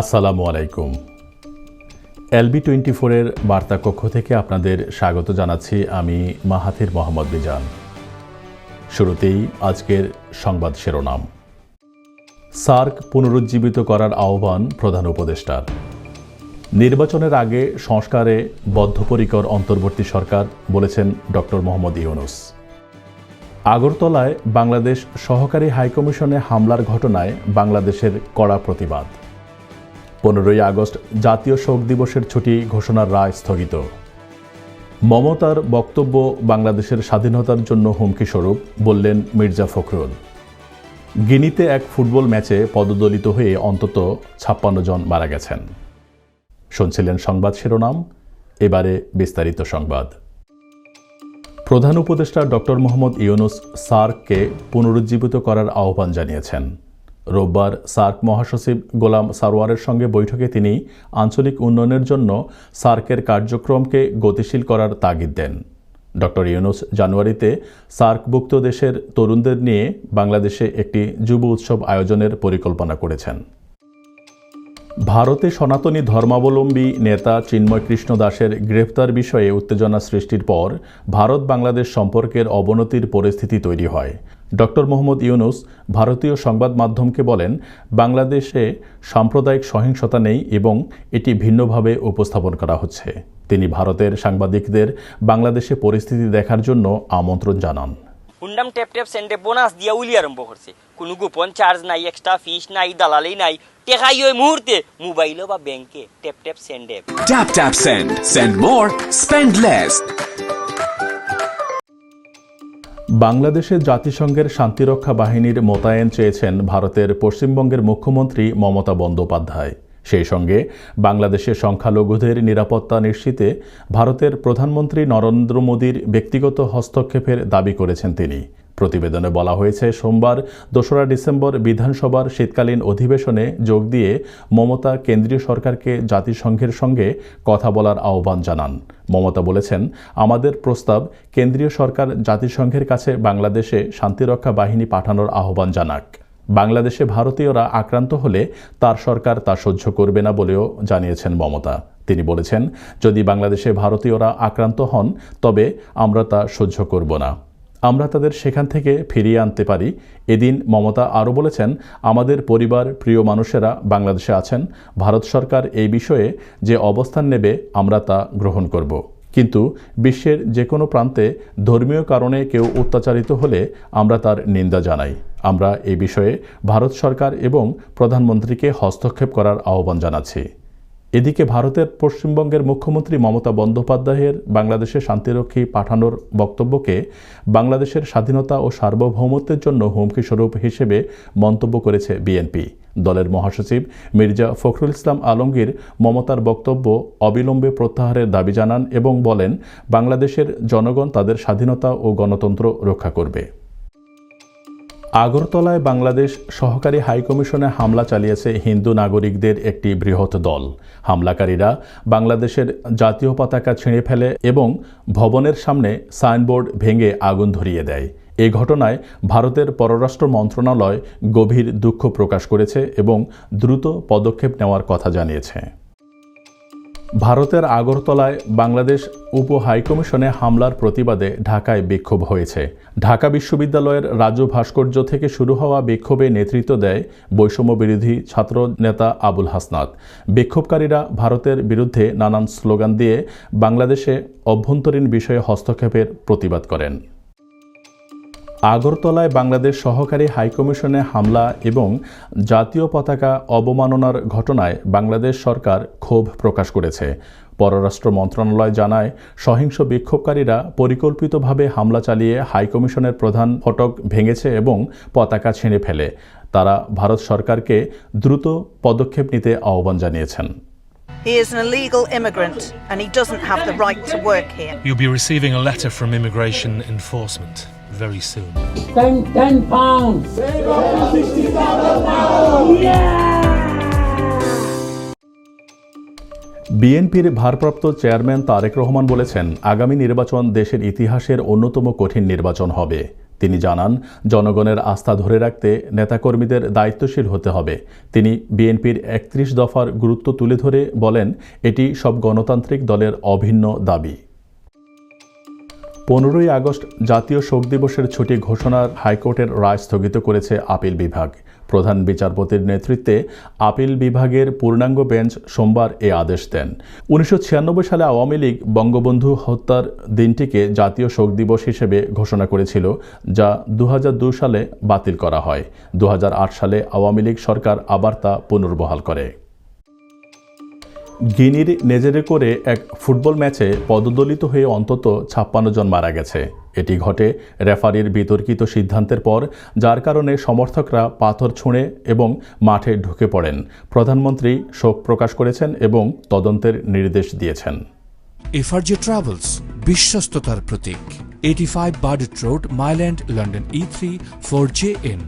আসসালামু আলাইকুম। LB twenty ফোরের বার্তা কক্ষ থেকে আপনাদের স্বাগত জানাচ্ছি আমি মাহাথির মোহাম্মদ বিজান শুরুতেই আজকের সংবাদ শিরোনাম। সার্ক পুনরুজ্জীবিত করার আহ্বান প্রধান উপদেষ্টার। নির্বাচনের আগে সংস্কারে বদ্ধপরিকর অন্তর্বর্তী সরকার বলেছেন ডক্টর মোহাম্মদ ইউনুস। আগরতলায় বাংলাদেশ সহকারী হাইকমিশনে হামলার ঘটনায় বাংলাদেশের কড়া প্রতিবাদ। পনেরোই আগস্ট জাতীয় শোক দিবসের ছুটি ঘোষণার রায় স্থগিত। মমতার বক্তব্য বাংলাদেশের স্বাধীনতার জন্য হুমকি স্বরূপ, বললেন মির্জা ফখরুল। গিনিতে এক ফুটবল ম্যাচে পদদলিত হয়ে অন্তত ছাপ্পান্ন জন মারা গেছেন। শুনছিলেন সংবাদ শিরোনাম, এবারে বিস্তারিত সংবাদ। প্রধান উপদেষ্টা ডক্টর মোহাম্মদ ইউনুস সার্ককে পুনরুজ্জীবিত করার আহ্বান জানিয়েছেন। রোববার সার্ক মহাসচিব গোলাম সারোয়ারের সঙ্গে বৈঠকে তিনি আঞ্চলিক উন্নয়নের জন্য সার্কের কার্যক্রমকে গতিশীল করার তাগিদ দেন। ডক্টর ইউনুস জানুয়ারিতে সার্কভুক্ত দেশের তরুণদের নিয়ে বাংলাদেশে একটি যুব উৎসব আয়োজনের পরিকল্পনা করেছেন। ভারতে সনাতনী ধর্মাবলম্বী নেতা চিন্ময় কৃষ্ণ দাসের গ্রেফতার বিষয়ে উত্তেজনা সৃষ্টির পর ভারত বাংলাদেশ সম্পর্কের অবনতির পরিস্থিতি তৈরি হয়। ডক্টর মোহাম্মদ ইউনুস ভারতীয় সংবাদ মাধ্যমকে বলেন বাংলাদেশে সাম্প্রদায়িক সহিংসতা নেই এবং এটি ভিন্নভাবে উপস্থাপন করা হচ্ছে। তিনি ভারতের সাংবাদিকদের বাংলাদেশে পরিস্থিতি দেখার জন্য আমন্ত্রণ জানান। হুন্ডাম টেপ টেপ সেন্ডে বোনাস দিয়া উলি আরম্ভ করছে। কোনো গোপন চার্জ নাই এক্সট্রা ফিস নাই দালালি নাই। টেকাই ওই মুহূর্তে মোবাইলও বা ব্যাংকে টেপ টেপ সেন্ডে। Tap tap send. Send more, spend less. বাংলাদেশে জাতিসংঘের শান্তিরক্ষা বাহিনীর মোতায়েন চেয়েছেন ভারতের পশ্চিমবঙ্গের মুখ্যমন্ত্রী মমতা বন্দ্যোপাধ্যায়। সেই সঙ্গে বাংলাদেশে সংখ্যালঘুদের নিরাপত্তা নিশ্চিতে ভারতের প্রধানমন্ত্রী নরেন্দ্র মোদীর ব্যক্তিগত হস্তক্ষেপের দাবি করেছেন তিনি। প্রতিবেদনে বলা হয়েছে, সোমবার দোসরা ডিসেম্বর বিধানসভার শীতকালীন অধিবেশনে যোগ দিয়ে মমতা কেন্দ্রীয় সরকারকে জাতিসংঘের সঙ্গে কথা বলার আহ্বান জানান। মমতা বলেছেন, আমাদের প্রস্তাব কেন্দ্রীয় সরকার জাতিসংঘের কাছে বাংলাদেশে শান্তিরক্ষা বাহিনী পাঠানোর আহ্বান জানাক। বাংলাদেশে ভারতীয়রা আক্রান্ত হলে তার সরকার তা সহ্য করবে না বলেও জানিয়েছেন মমতা। তিনি বলেছেন, যদি বাংলাদেশে ভারতীয়রা আক্রান্ত হন, তবে আমরা তা সহ্য করব না। আমরা তাদের সেখান থেকে ফিরিয়ে আনতে পারি। এদিন মমতা আরও বলেছেন, আমাদের পরিবার, প্রিয় মানুষেরা বাংলাদেশে আছেন। ভারত সরকার এই বিষয়ে যে অবস্থান নেবে, আমরা তা গ্রহণ করব। কিন্তু বিশ্বের যে কোনো প্রান্তে ধর্মীয় কারণে কেউ অত্যাচারিত হলে আমরা তার নিন্দা জানাই। আমরা এই বিষয়ে ভারত সরকার এবং প্রধানমন্ত্রীকে হস্তক্ষেপ করার আহ্বান জানাচ্ছি। এদিকে ভারতের পশ্চিমবঙ্গের মুখ্যমন্ত্রী মমতা বন্দ্যোপাধ্যায়ের বাংলাদেশে শান্তিরক্ষী পাঠানোর বক্তব্যকে বাংলাদেশের স্বাধীনতা ও সার্বভৌমত্বের জন্য হুমকি স্বরূপ হিসেবে মন্তব্য করেছে বিএনপি। দলের মহাসচিব মির্জা ফখরুল ইসলাম আলমগীর মমতার বক্তব্য অবিলম্বে প্রত্যাহারের দাবি জানান এবং বলেন, বাংলাদেশের জনগণ তাদের স্বাধীনতা ও গণতন্ত্র রক্ষা করবে। আগরতলায় বাংলাদেশ সহকারী হাইকমিশনে হামলা চালিয়েছে হিন্দু নাগরিকদের একটি বৃহৎ দল। হামলাকারীরা বাংলাদেশের জাতীয় পতাকা ছিঁড়ে ফেলে এবং ভবনের সামনে সাইনবোর্ড ভেঙে আগুন ধরিয়ে দেয়। এ ঘটনায় ভারতের পররাষ্ট্র মন্ত্রণালয় গভীর দুঃখ প্রকাশ করেছে এবং দ্রুত পদক্ষেপ নেওয়ার কথা জানিয়েছে। ভারতের আগরতলায় বাংলাদেশ উপ হাইকমিশনে হামলার প্রতিবাদে ঢাকায় বিক্ষোভ হয়েছে। ঢাকা বিশ্ববিদ্যালয়ের রাজু ভাস্কর্য থেকে শুরু হওয়া বিক্ষোভে নেতৃত্ব দেয় বৈষম্য বিরোধী ছাত্র নেতা আবুল হাসনাত। বিক্ষোভকারীরা ভারতের বিরুদ্ধে নানান স্লোগান দিয়ে বাংলাদেশে অভ্যন্তরীণ বিষয়ে হস্তক্ষেপের প্রতিবাদ করেন। আগরতলায় বাংলাদেশ সহকারী হাইকমিশনে হামলা এবং জাতীয় পতাকা অবমাননার ঘটনায় বাংলাদেশ সরকার ক্ষোভ প্রকাশ করেছে। পররাষ্ট্র মন্ত্রণালয় জানায় সহিংস বিক্ষোভকারীরা পরিকল্পিতভাবে হামলা চালিয়ে হাইকমিশনের প্রধান ফটক ভেঙেছে এবং পতাকা ছিঁড়ে ফেলে। তারা ভারত সরকারকে দ্রুত পদক্ষেপ নিতে আহ্বান জানিয়েছেন। He is an illegal immigrant and he doesn't have the right to work here. You'll be receiving a letter from immigration enforcement. Very soon. ten, ten pounds. বিএনপির ভারপ্রাপ্ত চেয়ারম্যান তারেক রহমান বলেছেন আগামী নির্বাচন দেশের ইতিহাসের অন্যতম কঠিন নির্বাচন হবে তিনি জানান জনগণের আস্থা ধরে রাখতে নেতাকর্মীদের দায়িত্বশীল হতে হবে তিনি বিএনপির একত্রিশ দফার গুরুত্ব তুলে ধরে বলেন এটি সব গণতান্ত্রিক দলের অভিন্ন দাবি পনেরোই আগস্ট জাতীয় শোক দিবসের ছুটি ঘোষণার হাইকোর্টের রায় স্থগিত করেছে আপিল বিভাগ। প্রধান বিচারপতির নেতৃত্বে আপিল বিভাগের পূর্ণাঙ্গ বেঞ্চ সোমবার এ আদেশ দেন। উনিশশো ছিয়ানব্বই সালে আওয়ামী লীগ বঙ্গবন্ধু হত্যার দিনটিকে জাতীয় শোক দিবস হিসেবে ঘোষণা করেছিল, যা দু সালে বাতিল করা হয়। দু হাজার আট সালে আওয়ামী লীগ সরকার আবার তা পুনর্বহাল করে। গিনির নেজেরে করে এক ফুটবল ম্যাচে পদদলিত হয়ে অন্তত ছাপ্পান্ন জন মারা গেছে। এটি ঘটে রেফারির বিতর্কিত সিদ্ধান্তের পর যার কারণে সমর্থকরা পাথর ছুঁড়ে এবং মাঠে ঢুকে পড়েন। প্রধানমন্ত্রী শোক প্রকাশ করেছেন এবং তদন্তের নির্দেশ দিয়েছেন। এফআরজে ট্রাভেলস বিশ্বস্ততার প্রতীক। Eighty five Burdett road Mile End London E three four J N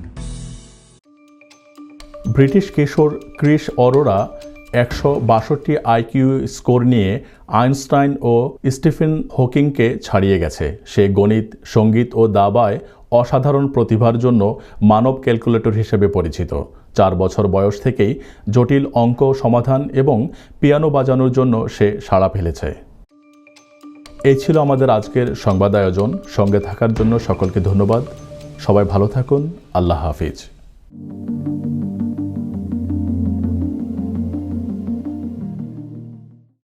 British কিশোর ক্রিস অরোরা একশো বাষট্টি আইকিউ স্কোর নিয়ে আইনস্টাইন ও স্টিফেন হকিংকে ছাড়িয়ে গেছে। সে গণিত, সংগীত ও দাবায় অসাধারণ প্রতিভার জন্য মানব ক্যালকুলেটর হিসেবে পরিচিত। চার বছর বয়স থেকেই জটিল অঙ্ক সমাধান এবং পিয়ানো বাজানোর জন্য সে সাড়া ফেলেছে। এই ছিল আমাদের আজকের সংবাদ আয়োজন। সঙ্গে থাকার জন্য সকলকে ধন্যবাদ। সবাই ভালো থাকুন। আল্লাহ হাফিজ।